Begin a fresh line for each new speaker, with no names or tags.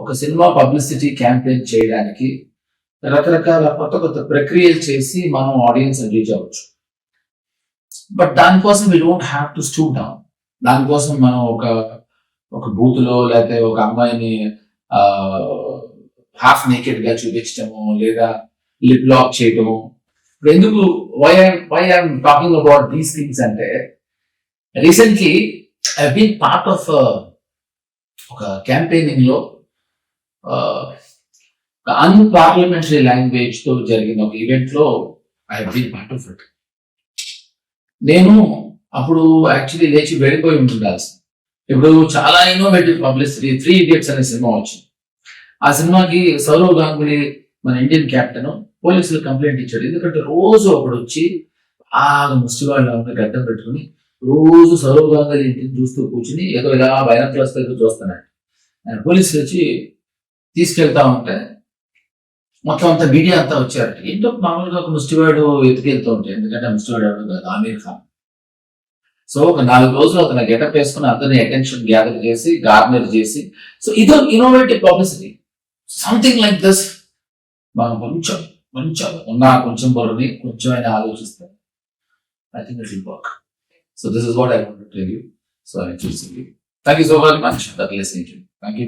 ఒక cinema publicity campaign చేయడానికి రకరకాల కొత్త కొత్త ప్రక్రియలు చేసి మనం ఆడియన్స్ రీచ్ అవ్వచ్చు. బట్ దానికోసం we don't have to stoop down. దానికోసం మనం ఒక ఒక బూత్లో లేకపోతే ఒక అమ్మాయిని హాఫ్ నేకెడ్గా చూపించడము లేదా లిప్ లాక్ చేయటము. ఇప్పుడు ఎందుకు why why I'm talking about these things అంటే recently I been part of ఒక క్యాంపెయినింగ్లో అన్పార్లమెంటరీ లాంగ్వేజ్తో జరిగిన ఒక ఈవెంట్లో I been part of it నేను అప్పుడు యాక్చువల్లీ లేచి వెళ్ళిపోయి ఉండాల్సి ఇప్పుడు చాలా ఇన్నోవేటివ్ పబ్లిసిటీ త్రీ ఇడియట్స్ అనే సినిమా వచ్చింది. ఆ సినిమాకి సౌరవ్ గాంగులీ మన ఇండియన్ కెప్టెన్ పోలీసులు కంప్లైంట్ ఇచ్చాడు. ఎందుకంటే రోజు ఒకడు వచ్చి బాగా ముష్టివాళ్ళు గడ్డం పెట్టుకుని రోజు సౌరవ్ గాంగులీ ఇంటిని చూస్తూ కూర్చుని ఏదో ఇలా బైనాక్లర్స్ దగ్గర చూస్తున్నాడు. పోలీసులు వచ్చి తీసుకెళ్తా ఉంటే. మొత్తం అంతా మీడియా అంతా వచ్చారట ఏంటో మామూలుగా ఒక ముష్టివాడు ఎత్తుకెళ్తూ ఉంటాయి ఎందుకంటే ముష్టివాడు ఎవరు కాదు? ఆమీర్ ఖాన్. సో ఒక నాలుగు రోజులు అతను గెటప్ వేసుకుని అందరిని అటెన్షన్ గ్యాదర్ చేసి గార్నర్ చేసి సో ఇదో innovative publicity something like this మనం కొంచెం కొంచెం ఉన్న కొంచెం బరువుని కొంచెం అయినా ఆలోచిస్తే I think it will work so this is what I want tell you so I చూసింది thank you so very much that listening thank you